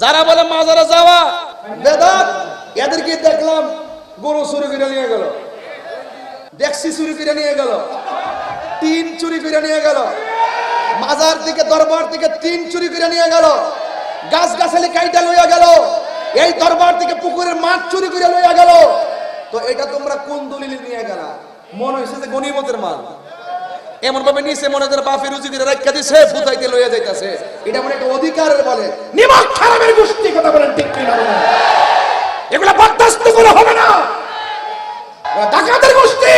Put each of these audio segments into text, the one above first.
যারা বলে মাজারে যাওয়া। বেদাত, এদেরকে দেখলাম গরু চুরি করে নিয়ে গেল। ডেক্সি চুরি করে নিয়ে গেল। টিন চুরি করে নিয়ে গেল। মাজার থেকে, দরবার থেকে টিন চুরি করে নিয়ে গেল। গাছ গাছালি কাইটা লইয়া গেল। এই দরবার থেকে পুকুরের মাছ চুরি করে লইয়া গেল। তো এটা তোমরা কোন দলিলে নিয়ে গেলা? মনে হয়েছে যে গনিমতের মাল। এমন ভাবে নিচে মনে করে বাপের রুজি করে রাখা দিছে ফুতাইতে লইয়া যাইতাছে। এটা মানে একটা অধিকারের বলে। নিমক খারাপের গোষ্ঠী, কথা বলেন ঠিক কিনা বলেন? এগুলা বরদাস্ত করে হবে না। ডাকাতের গোষ্ঠী।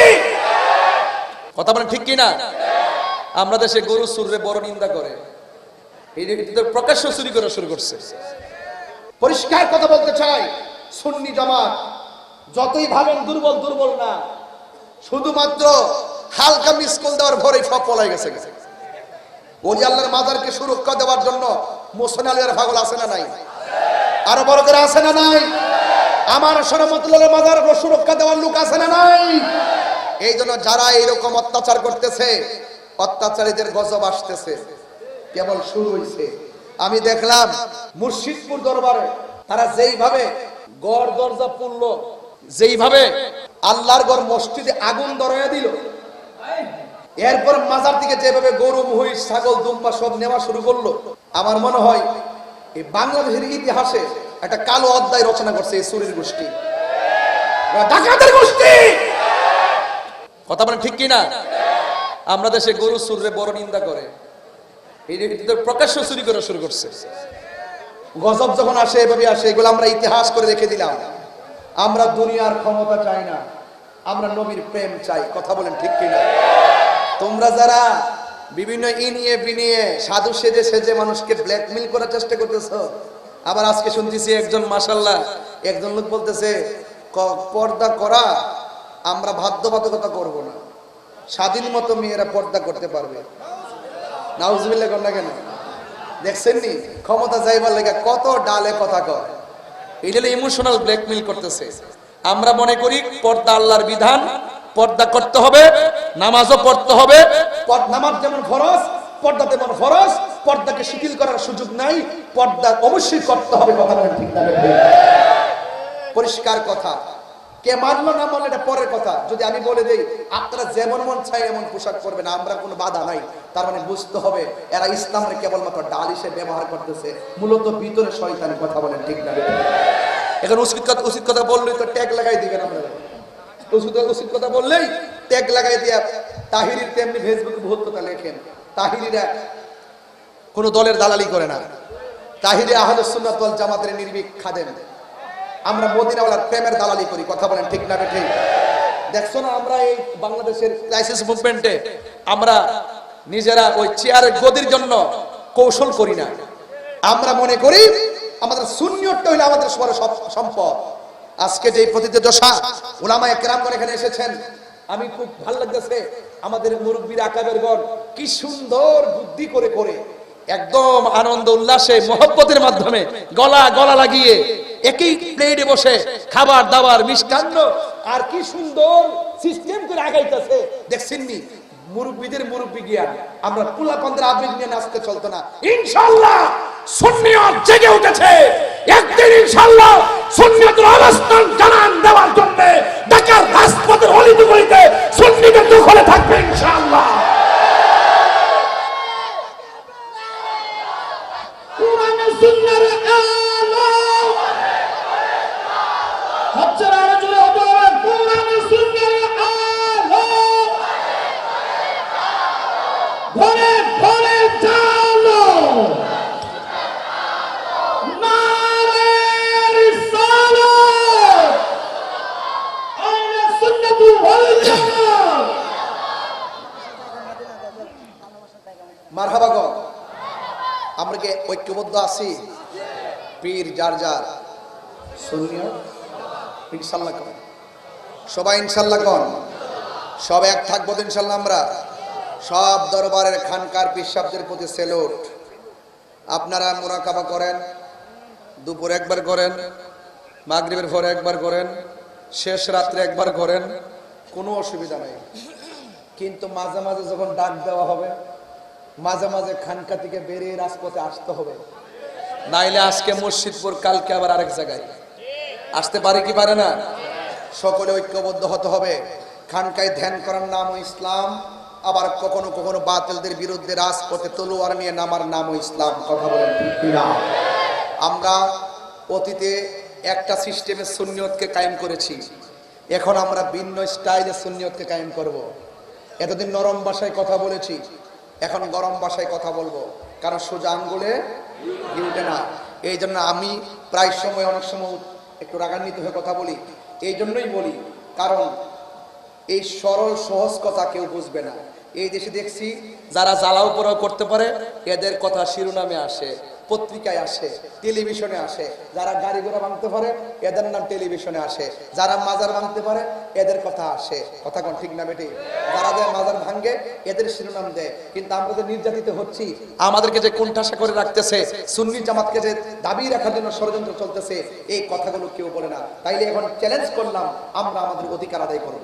কথা বলেন ঠিক কিনা? আমরা দেশে গরু সুরে বড় নিন্দা করে। এই প্রকাশ্য চুরি করা শুরু করছে। পরিষ্কার কথা বলতে চাই, সুন্নি জামাত, যতই ভাবেন দুর্বল দুর্বল না, শুধুমাত্র হালকা মিসকল দেওয়ার ভরে সব পলাই গেছে। গেছে ওলি আল্লাহর মাজারকে সুরক্ষা দেওয়ার জন্য মোসন আলিয়ার পাগল আছে না নাই? আরও বড় করে আছে না নাই? আমার সরমতুল্লাহ মাজার সুরক্ষা দেওয়ার লোক আছে না নাই? এই জন্য যারা এইরকম অত্যাচার করতেছে, অত্যাচারীদের গজব আসতেছে। কেবল শুরু হইছে। আমি দেখলাম মুর্শিদপুর দরবারে তারা যেইভাবে গড় দরজা পুরল যেইভাবে আল্লাহর গড় মসজিদে আগুন ধরাইয়া দিল এরপর মাজার দিকে যেভাবে গরু, মহিষ, ছাগল দুম্বা সব নেওয়া শুরু করল, আমার মনে হয় এই বাংলাদেশের ইতিহাসে একটা কালো অধ্যায় রচনা করছে এই সুরের গোষ্ঠী। গোষ্ঠী! কথা বলেন ঠিক কিনা? আমরা দেশে গরু সুরে বড় নিন্দা করে। প্রকাশ্য চুরি করা শুরু করছে। গজব যখন আসে, এভাবে আসে, এগুলো আমরা ইতিহাস করে রেখে দিলাম। আমরা দুনিয়ার ক্ষমতা চাই না, আমরা নবীর প্রেম চাই, কথা বলেন ঠিক কিনা? তোমরা যারা বিভিন্ন ইনিয়ে বিনিয়ে সাধু সেজে সেজে মানুষকে ব্ল্যাকমেল করার চেষ্টা করতেছ, আবার আজকে শুনতেছি একজন মাসাল্লাহ একজন লোক বলতেছে পর্দা করা আমরা বাধ্যবাধকতা করব না। স্বাধীন মতো মেয়েরা পর্দা করতে পারবে। নাউজবিল্লা কর না কেন? দেখছেন নি? ক্ষমতা যাইবার লেগে কত ডালে কথা কয়। এটা হলো ইমোশনাল ব্ল্যাকমেল করতেছে। আমরা মনে করি পর্দা আল্লাহর বিধান পর্দা করতে হবে, নামাজও পড়তে হবে। নামাজ যেমন ফরজ, পর্দা তেমন ফরজ, পর্দাকে শিথিল করার সুযোগ নাই, পর্দা অবশ্যই করতে হবে, কথা ঠিক পরিষ্কার কথা। কে মানলো না মানলো, এটা পরের কথা। যদি আমি বলে দেই, আপনারা যেমন মন চাই এমন পোশাক করবেন আমরা কোনো বাধা নাই। তার মানে বুঝতে হবে, এরা ইসলামের কেবলমাত্র ডাল হিসেবে ব্যবহার করতেছে, মূলত ভিতরে শয়তানি, কথা বলেন ঠিক না এখন উচিত কথা উচিত কথা বললেই তো ট্যাগ লাগাই দিবেন আপনারা। উচিত কথা বললেই ট্যাগ লাগাই দিয়া তাহিরির তেমনি ফেসবুকে বহুত কথা লেখেন। তাহিরিরা কোনো দলের দালালি করে না। তাহিরে আহলে সুন্নাত ওয়াল জামাতের নির্ভীক খাদেন আমরা মদিনাওয়ালার প্রেমের দালালি করি, কথা বলেন ঠিক না ঠিক দেখছ না আমরা এই বাংলাদেশের ক্রাইসিস মুভমেন্টে আমরা নিজেরা ওই চেয়ারের গদির জন্য কৌশল করি না। আমরা মনে করি আমাদের শূন্যটা হইলে আমাদের সবার সম্পদ। আজকে যে প্রতিতে দশা ওলামা একরামগণ এখানে এসেছেন, আমি খুব ভালো লাগতেছে আমাদের মুরব্বীর আকাবের গণ কি সুন্দর বুদ্ধি করে করে, একদম আনন্দ উল্লাসে, মহব্বতের মাধ্যমে গলা গলা লাগিয়ে একই প্লেটে বসে খাবার দাবার মিষ্টান্ন, আর কি সুন্দর সিস্টেম করে আগাইতেছে। দেখছেন নি? মুরব্বীদের মুরব্বী জ্ঞান, আমরা পুলা পন্দ্র আবেগ নিয়ে নাচতে চলতো না। ইনশাআল্লাহ, সুন্নিয়ত জেগে উঠেছে। একদিন ইনশাল্লাহ সন্ন্যতের অবস্থান জানান। মারহাবাগন আমরা কি ঐক্যবদ্ধ আছি? পীর যার যার। ইনশাল্লাহ কন। সবাই ইনশাল্লাহ কন? সব এক থাকব তো ইনশাল্লাহ আমরা। সব দরবারের খানকার পিসাবদের প্রতি সেলুট। আপনারা মোরাকাবা করেন, দুপুর একবার করেন, মাগরিবের পরে একবার করেন, শেষ রাত্রে একবার করেন, কোনো অসুবিধা নেই। কিন্তু মাঝে মাঝে যখন ডাক দেওয়া হবে মাঝে মাঝে খানকা থেকে বেরিয়ে রাজপথে আসতে হবে। নাইলে আজকে মসজিদপুর কালকে আবার আরেক জায়গায়। আসতে পারে কি পারে না? সকলে ঐক্যবদ্ধ হতে হবে। খানকায় ধ্যান করার নাম ইসলাম, আবার কখনো কখনো বাতিলদের বিরুদ্ধে রাজপথে তলোয়ার নিয়ে নামার নামও ইসলাম। কথা বলেন? আমরা অতীতে একটা সিস্টেমে সুন্নিয়তকে কায়েম করেছি। এখন আমরা ভিন্ন স্টাইলে সুন্নিয়তকে কায়েম করব। এতদিন নরম ভাষায় কথা বলেছি। এখন গরম ভাষায় কথা বলব। কারণ সোজা আঙ্গুলে উঠে না। এই জন্য আমি প্রায় সময় অনেক সময় একটু রাগান্বিত হয়ে কথা বলি। এই জন্যই বলি, কারণ এই সরল সহজ কথা কেউ বুঝবে না। এই দেশে দেখছি যারা জ্বালাও পোড়াও করতে পারে, এদের কথা শিরোনামে আসে। পত্রিকায় আসে, টেলিভিশনে আসে। যারা গাড়ি ঘোড়া ভাঙতে পারে, এদের নাম টেলিভিশনে আসে। যারা মাজার ভাঙতে পারে, এদের কথা আসে। কথা কোন ঠিক না বেটি? যারা দেয় মাজার ভাঙ্গে এদের শিরোনাম দেয়। কিন্তু আমরা যে নির্যাতিত হচ্ছি, আমাদেরকে যে কোণঠাসা করে রাখতেছে, সুন্নি জামাতকে যে দাবি রাখার জন্য ষড়যন্ত্র চলতেছে, এই কথাগুলো কেউ বলে না। তাইলে এখন চ্যালেঞ্জ করলাম, আমরা আমাদের অধিকার আদায় করব।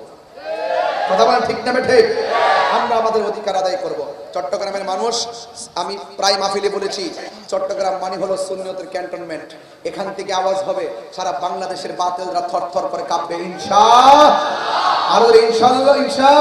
কথা বলেন ঠিক না ঠিক আমরা আমাদের অধিকার আদায় করব। চট্টগ্রামের মানুষ, আমি প্রায় মাহফিলে বলেছি, চট্টগ্রাম মানে হলো সুন্নতের ক্যান্টনমেন্ট। এখান থেকে আওয়াজ হবে, সারা বাংলাদেশের বাতেলরা থর থর করে কাঁপবে, ইনশা আরও ইনশাল্লাহ ইনশা